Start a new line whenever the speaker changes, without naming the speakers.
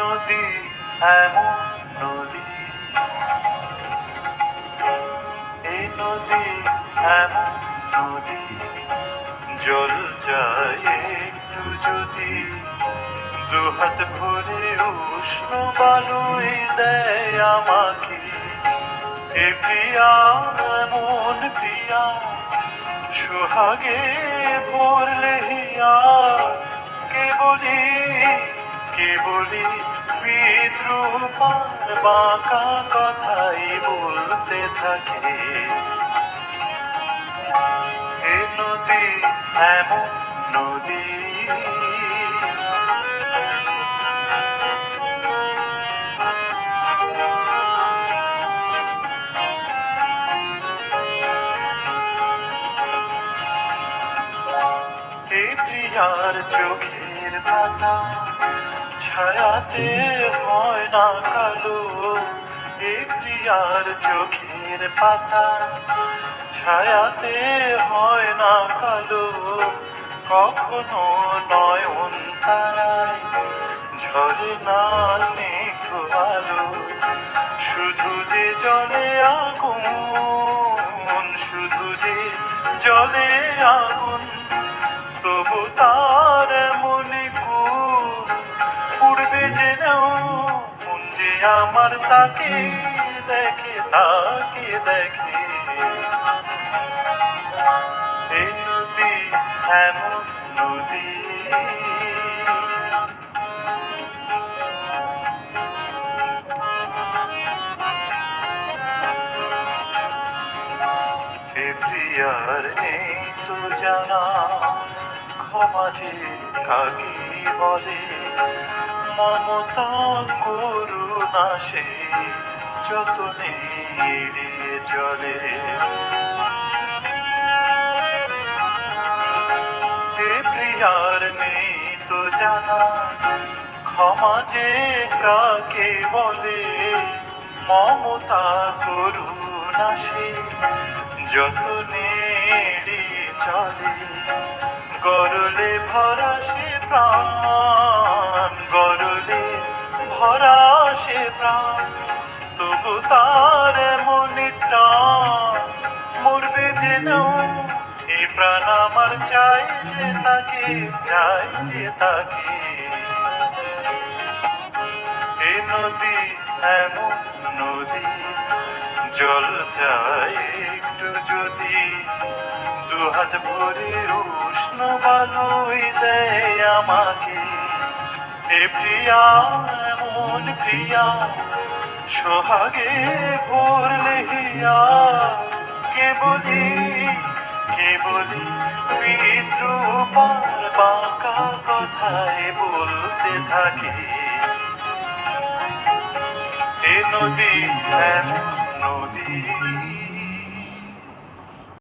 এমন নদী। এই নদী, এমন নদী। জল যায় একটু যদি, দুহাত ভরে উষ্ণ বালুই দেয় আমাকে। এ প্রিয়া, এমন প্রিয়া, সোহাগে ভরলে হিয়া কে বলি কে বলি? বিদ্রুপার বাঁকা কথাই বলতে থাকে। এ নদী, এমন নদী। এই প্রিয়ার চোখের পাতা ছায়াতে হয় না কালো এই প্রিয়ার চোখের পাতা। ছায়াতে হয় না কালো, কখনো নয়ন তারায়। ঝরে না স্নিগ্ধ আলো, শুধু যে জলে আগুন, শুধু যে জলে আগুন। আমার তাকে দেখে তাকে দেখে। এই নদী এমন নদী। এ প্রিয়ার নেই তো জানা, ক্ষমা যে কাকে বলে মমতা করুণা সে যতনে এড়িয়ে চলে। এ প্রিয়ার নেই তো জানা, ক্ষমা যে কাকে বলে, মমতা করুণা সে যত নেড়ে চলে। গরলে ভরা সে প্রাণ প্রাণ তবু তার মনে টান মরবে যেন এই প্রাণ আমার চাই যে তাকে, চাই যে তাকে। এ নদী, এমন নদী, জল চাই একটু যদি। দুহাত ভরে উষ্ণ বালুই দেয় আমাকে। এ প্রিয়া এমন প্রিয়া, সোহাগে ভোর লেহিয়া কে বলি কে বলি বিদ্রুপার বাঁকা কথায় বলতে থাকে। এ নদী নদী